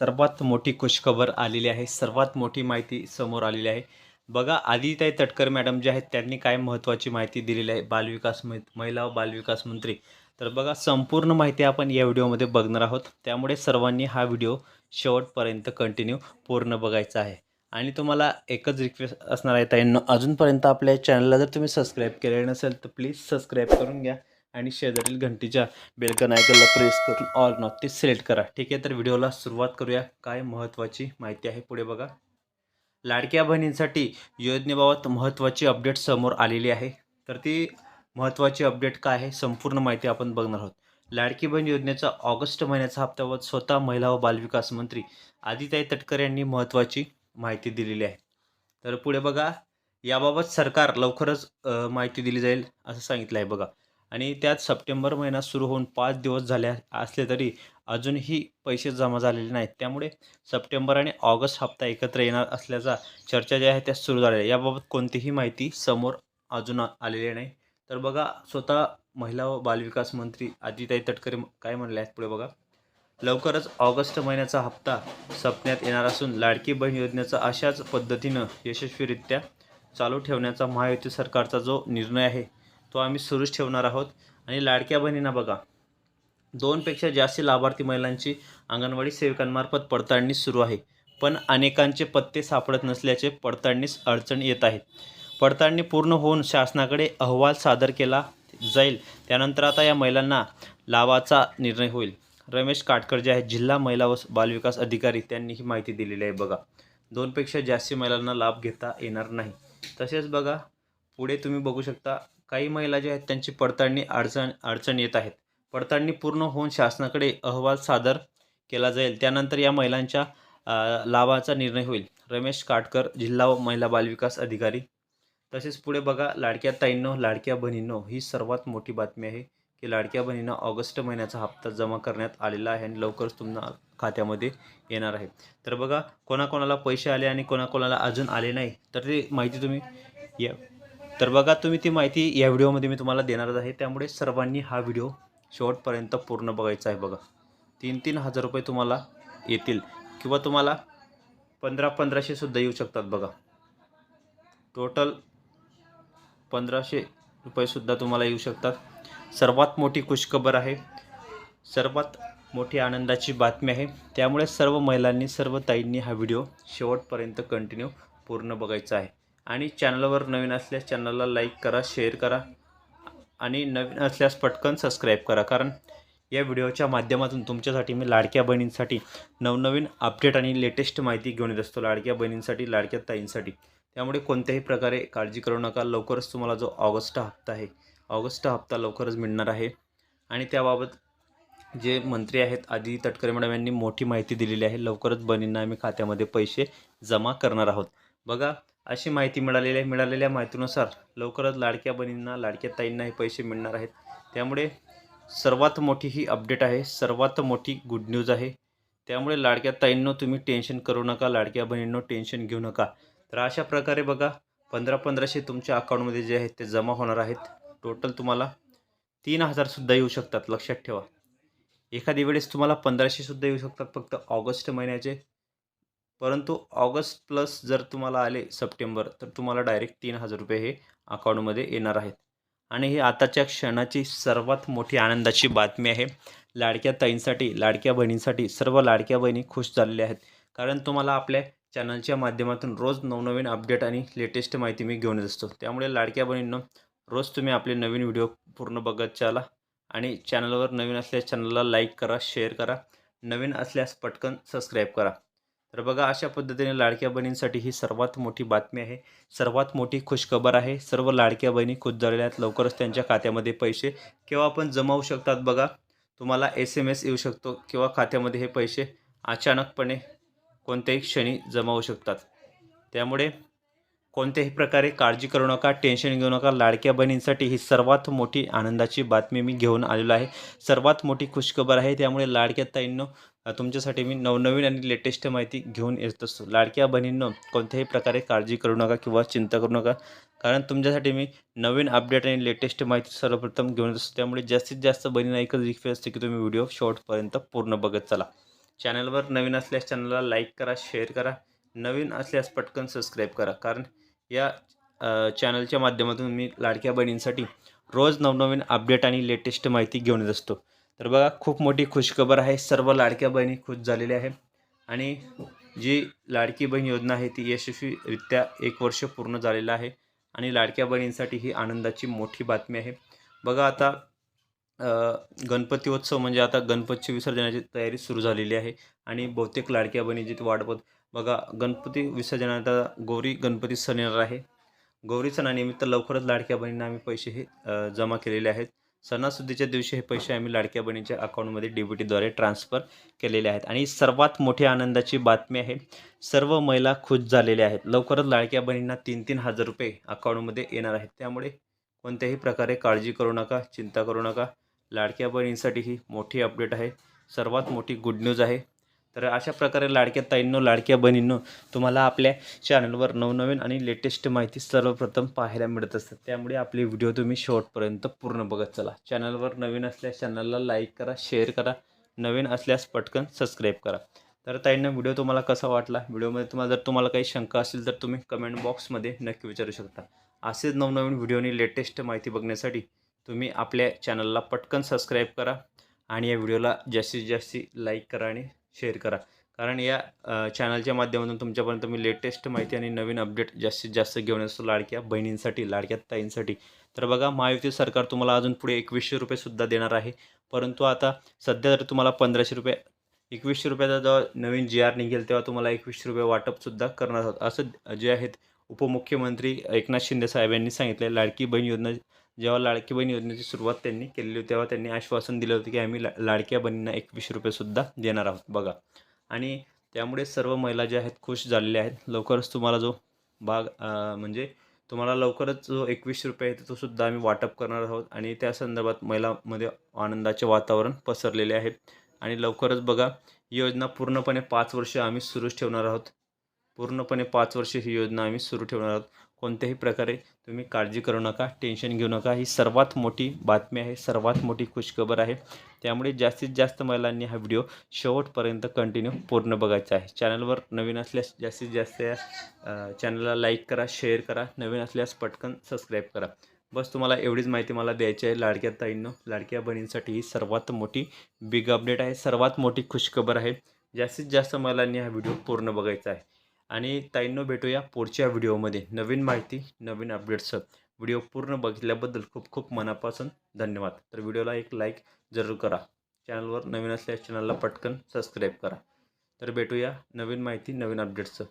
सर्वात मोठी खुशखबर आलेली आहे सर्वात मोठी माहिती समोर आलेली आहे. बघा आदिताई तटकर मॅडम जे आहेत त्यांनी काय महत्त्वाची माहिती दिलेली आहे बालविकास महिला व बालविकास मंत्री. तर बघा संपूर्ण माहिती आपण या व्हिडिओमध्ये बघणार आहोत. त्यामुळे सर्वांनी हा व्हिडिओ शेवटपर्यंत कंटिन्यू पूर्ण बघायचा आहे. आणि तुम्हाला एकच रिक्वेस्ट असणार आहे ताईंनो अजूनपर्यंत आपल्या चॅनलला जर तुम्ही सबस्क्राईब केले नसेल तर प्लीज सबस्क्राईब करून घ्या. आणि शेजारील घंटीच्या बेलकन आयकनला प्रेस करून ऑल नॉट ते सिलेक्ट करा. ठीक आहे? तर व्हिडिओला सुरुवात करूया. काय महत्त्वाची माहिती आहे पुढे बघा. लाडक्या बहिणींसाठी योजनेबाबत महत्त्वाची अपडेट समोर आलेली आहे. तर ती महत्त्वाची अपडेट काय आहे? संपूर्ण माहिती आपण बघणार आहोत. लाडकी बहीण योजनेचा ऑगस्ट महिन्याचा हप्त्यावर स्वतः महिला व बालविकास मंत्री आदिताई तटकर यांनी महत्त्वाची माहिती दिलेली आहे. तर पुढे बघा. याबाबत सरकार लवकरच माहिती दिली जाईल असं सांगितलं आहे बघा. आणि त्यात सप्टेंबर महिना सुरू होऊन पाच दिवस झाले असले तरी अजूनही पैसे जमा झालेले नाहीत. त्यामुळे सप्टेंबर आणि ऑगस्ट हप्ता एकत्र येणार असल्याचा चर्चा ज्या आहे त्या सुरू झालेल्या याबाबत कोणतीही माहिती समोर अजून आलेली नाही. तर बघा स्वतः महिला व बालविकास मंत्री आदिताई तटकरे काय म्हणले आहेत पुढे बघा. लवकरच ऑगस्ट महिन्याचा हप्ता सपण्यात येणार असून लाडकी बहीण योजनेचा अशाच पद्धतीनं यशस्वीरित्या चालू ठेवण्याचा महायुती सरकारचा जो निर्णय आहे तो आम्ही सुरूच ठेवणार आहोत. आणि लाडक्या बहिणींना बघा दोनपेक्षा जास्त लाभार्थी महिलांची अंगणवाडी सेविकांमार्फत पडताळणी सुरू आहे. पण अनेकांचे पत्ते सापडत नसल्याचे पडताळणीस अडचण येत आहेत पडताळणी पूर्ण होऊन शासनाकडे अहवाल सादर केला जाईल. त्यानंतर आता या महिलांना लाभाचा निर्णय होईल. रमेश काटकर जे आहेत जिल्हा महिला व बालविकास अधिकारी त्यांनी ही माहिती दिलेली आहे बघा. दोनपेक्षा जास्त महिलांना लाभ घेता येणार नाही. तसेच बघा पुढे तुम्ही बघू शकता काही महिला ज्या आहेत त्यांची पडताळणी अडचण अडचण येत आहेत. पडताळणी पूर्ण होऊन शासनाकडे अहवाल सादर केला जाईल. त्यानंतर या महिलांच्या लाभाचा निर्णय होईल. रमेश काटकर जिल्हा व महिला बालविकास अधिकारी. तसेच पुढे बघा लाडक्या ताईंनो लाडक्या बहिणींनो ही सर्वात मोठी बातमी आहे की लाडक्या बहिणींना ऑगस्ट महिन्याचा हप्ता जमा करण्यात आलेला आहे आणि लवकरच तुम्हाला खात्यामध्ये येणार आहे. तर बघा कोणाकोणाला पैसे आले आणि कोणाकोणाला अजून आले नाही तर ते माहिती तुम्ही या तर बघा तुम्ही ती माहिती या व्हिडिओमध्ये मी तुम्हाला देणारच आहे. त्यामुळे सर्वांनी हा व्हिडिओ शेवटपर्यंत पूर्ण बघायचा आहे बघा. तीन तीन हजार रुपये तुम्हाला येतील किंवा तुम्हाला पंधरा पंधराशेसुद्धा येऊ शकतात बघा. टोटल पंधराशे रुपयेसुद्धा तुम्हाला येऊ शकतात. सर्वात मोठी खुशखबर आहे. सर्वात मोठी आनंदाची बातमी आहे. त्यामुळे सर्व महिलांनी सर्व ताईंनी हा व्हिडिओ शेवटपर्यंत कंटिन्यू पूर्ण बघायचा आहे. आणि चॅनलवर नवीन असल्यास चॅनलला लाईक करा शेअर करा आणि नवीन असल्यास पटकन सबस्क्राईब करा. कारण या व्हिडिओच्या माध्यमातून तुमच्यासाठी मी लाडक्या बहिणींसाठी नवनवीन अपडेट आणि लेटेस्ट माहिती घेऊन येत असतो लाडक्या बहिणींसाठी लाडक्या ताईंसाठी. त्यामुळे कोणत्याही प्रकारे काळजी करू नका. लवकरच तुम्हाला जो ऑगस्ट हप्ता आहे ऑगस्ट हप्ता लवकरच मिळणार आहे. आणि त्याबाबत जे मंत्री आहेत आधी तटकरे मॅडम यांनी मोठी माहिती दिलेली आहे. लवकरच बहिणींना आम्ही खात्यामध्ये पैसे जमा करणार आहोत. बघा अशी माहिती मिळालेली आहे. मिळालेल्या माहितीनुसार लवकरच लाडक्या बहिणींना लाडक्या ताईंना हे पैसे मिळणार आहेत. त्यामुळे सर्वात मोठी ही अपडेट आहे. सर्वात मोठी गुड न्यूज आहे. त्यामुळे लाडक्या ताईंनो तुम्ही टेन्शन करू नका. लाडक्या बहिणींनो टेन्शन घेऊ नका. तर अशा प्रकारे बघा पंधरा पंधराशे तुमच्या अकाउंटमध्ये जे आहेत ते जमा होणार आहेत. टोटल तुम्हाला तीन हजारसुद्धा येऊ शकतात. लक्षात ठेवा. एखादी वेळेस तुम्हाला पंधराशेसुद्धा येऊ शकतात फक्त ऑगस्ट महिन्याचे. परंतु ऑगस्ट प्लस जर तुम्हाला आले सप्टेंबर तर तुम्हाला डायरेक्ट तीन हजार रुपये हे अकाउंटमध्ये येणार आहेत. आणि ही आताच्या क्षणाची सर्वात मोठी आनंदाची बातमी आहे. लाडक्या ताईंसाठी लाडक्या बहिणींसाठी सर्व लाडक्या बहिणी खुश झालेल्या आहेत. कारण तुम्हाला आपल्या चॅनलच्या माध्यमातून रोज नवनवीन अपडेट आणि लेटेस्ट माहिती मी घेऊन येत असतो. त्यामुळे लाडक्या बहिणींना रोज तुम्ही आपले नवीन व्हिडिओ पूर्ण बघत चाला आणि चॅनलवर नवीन असल्यास चॅनलला लाईक करा शेअर करा. नवीन असल्यास पटकन सबस्क्राईब करा. तर बघा अशा पद्धतीने लाडक्या बहिणींसाठी ही सर्वात मोठी बातमी आहे. सर्वात मोठी खुशखबर आहे. सर्व लाडक्या बहिणी खुश झालेल्या आहेत. लवकरच त्यांच्या खात्यामध्ये पैसे केव्हा पण जमावू शकतात बघा. तुम्हाला एस एम एस येऊ शकतो किंवा खात्यामध्ये हे पैसे अचानकपणे कोणत्याही क्षणी जमावू शकतात. त्यामुळे कोणत्याही प्रकारे काळजी करू नका टेन्शन घेऊ नका. लाडक्या बहिणींसाठी ही सर्वात मोठी आनंदाची बातमी मी घेऊन आलेलो आहे. सर्वात मोठी खुशखबर आहे. त्यामुळे लाडक्या ताईंनो तुमच्यासाठी मी नवनवीन आणि लेटेस्ट माहिती घेऊन येत असतो लाडक्या बहिणींनो कोणत्याही प्रकारे काळजी करू नका किंवा चिंता करू नका. कारण तुमच्यासाठी मी नवीन अपडेट आणि लेटेस्ट माहिती सर्वप्रथम घेऊन येत असतो त्यामुळे जास्तीत जास्त बहिणींना एकच रिक्वेस्ट असते की तुम्ही व्हिडिओ शॉर्टपर्यंत पूर्ण बघत चला. चॅनलवर नवीन असल्यास चॅनलला लाईक करा शेअर करा. नवीन असल्यास पटकन सबस्क्राईब करा. कारण या चॅनलच्या माध्यमातून मी लाडक्या बहिणींसाठी रोज नवनवीन अपडेट आणि लेटेस्ट माहिती घेऊन येत असतो. तर बघा खूप मोठी खुशखबर आहे. सर्व लाडक्या बहिणी खुश झालेल्या आहे. आणि जी लाडकी बहीण योजना आहे ती यशस्वीरित्या एक वर्ष पूर्ण झालेलं आहे. आणि लाडक्या बहिणींसाठी ही आनंदाची मोठी बातमी आहे. बघा आता गणपतीोत्सव गणपती उत्सव म्हणजे आता गणपतीची विसर्जनाची तयारी सुरू झालेली आहे. आणि बहुतेक लाडक्या बहिणीची जिथे वाट बघा गणपती विसर्जनात गौरी गणपती सण येणार आहे. गौरी सणानिमित्त लवकरच लाडक्या बहिणींना आम्ही पैसे हे जमा केलेले आहेत. सणासुदीच्या दिवशी हे पैसे आम्ही लाडक्या बहिणीच्या अकाउंटमध्ये डी बी टीद्वारे ट्रान्सफर केलेले आहेत. आणि सर्वात मोठी आनंदाची बातमी आहे सर्व महिला खुश झालेल्या आहेत. लवकरच लाडक्या बहिणींना तीन तीन हजार रुपये अकाउंटमध्ये येणार आहेत. त्यामुळे कोणत्याही प्रकारे काळजी करू नका चिंता करू नका. लाडक्या बहिणींसाठी ही मोठी अपडेट आहे. सर्वात मोठी गुड न्यूज आहे. तर अशा प्रकारे लाडक्या ताईंनो लाडक्या बहिणींनो तुम्हाला आपल्या चॅनलवर नवनवीन आणि लेटेस्ट माहिती सर्वप्रथम पाहायला मिळत असतात. त्यामुळे आपले व्हिडिओ तुम्ही शेवटपर्यंत पूर्ण बघत चला. चॅनलवर नवीन असल्यास चॅनलला लाईक करा शेअर करा. नवीन असल्यास पटकन सबस्क्राईब करा. तर ताईंना व्हिडिओ तुम्हाला कसा वाटला? व्हिडिओमध्ये तुम्हाला जर तुम्हाला काही शंका असेल तर तुम्ही कमेंट बॉक्समध्ये नक्की विचारू शकता. असेच नवनवीन व्हिडिओनी लेटेस्ट माहिती बघण्यासाठी तुम्ही आपल्या चॅनलला पटकन सबस्क्राईब करा. आणि या व्हिडिओला जास्तीत जास्त लाईक करा आणि शेअर करा. कारण या चॅनलच्या माध्यमातून तुमच्यापर्यंत मी लेटेस्ट माहिती आणि नवीन अपडेट जास्तीत जास्त घेऊन असतो लाडक्या बहिणींसाठी लाडक्या ताईंसाठी. तर बघा महायुती सरकार तुम्हाला अजून पुढे एकवीसशे रुपयेसुद्धा देणार आहे. परंतु आता सध्या जर तुम्हाला पंधराशे रुपये एकवीसशे रुपयाचा जेव्हा नवीन जी आर निघेल तेव्हा तुम्हाला एकवीसशे रुपये वाटपसुद्धा करणार आहोत. असं जे आहेत उपमुख्यमंत्री एकनाथ शिंदे साहेब यांनी सांगितले लाडकी बहीण योजना जेव्हा लाडकी बहीण योजनेची सुरुवात त्यांनी केलेली होती तेव्हा त्यांनी आश्वासन दिलं होतं की आम्ही ला लाडक्या बहिणींना एकवीसशे रुपयेसुद्धा देणार आहोत. बघा. आणि त्यामुळे सर्व महिला ज्या आहेत खुश झालेल्या आहेत. लवकरच तुम्हाला जो भाग म्हणजे तुम्हाला लवकरच जो एकवीस रुपये आहे तो सुद्धा आम्ही वाटप करणार आहोत. आणि त्या संदर्भात महिलामध्ये आनंदाचे वातावरण पसरलेले आहे. आणि लवकरच बघा ही योजना पूर्णपणे पाच वर्ष आम्ही सुरूच ठेवणार आहोत. पूर्णपणे पाच वर्ष ही योजना आम्ही सुरू ठेवणार आहोत. कोणत्याही प्रकारे तुम्ही काळजी करू नका टेन्शन घेऊ नका. ही सर्वात मोठी बातमी आहे सर्वात मोठी खुशखबर आहे. त्यामुळे जास्तीत जास्त महिलांनी हा व्हिडिओ शेवटपर्यंत कंटिन्यू पूर्ण बघायचा आहे. चॅनलवर नवीन असल्यास जास्तीत जास्त या चॅनलला लाईक करा शेअर करा. नवीन असल्यास पटकन सबस्क्राईब करा. बस तुम्हाला एवढीच माहिती मला द्यायची आहे. लाडक्या ताईंनो लाडक्या बहिणींसाठी ही सर्वात मोठी बिग अपडेट आहे. सर्वात मोठी खुशखबर आहे. जास्तीत जास्त महिलांनी हा व्हिडिओ पूर्ण बघायचा आहे. आणि ताईंनो भेटूया पुढच्या व्हिडिओमध्ये. नवीन माहिती नवीन अपडेट्सचं व्हिडिओ पूर्ण बघितल्याबद्दल खूप खूप मनापासून धन्यवाद. तर व्हिडिओला एक लाईक जरूर करा. चॅनलवर नवीन असल्यास चॅनलला पटकन सबस्क्राईब करा. तर भेटूया नवीन माहिती नवीन अपडेट्सचं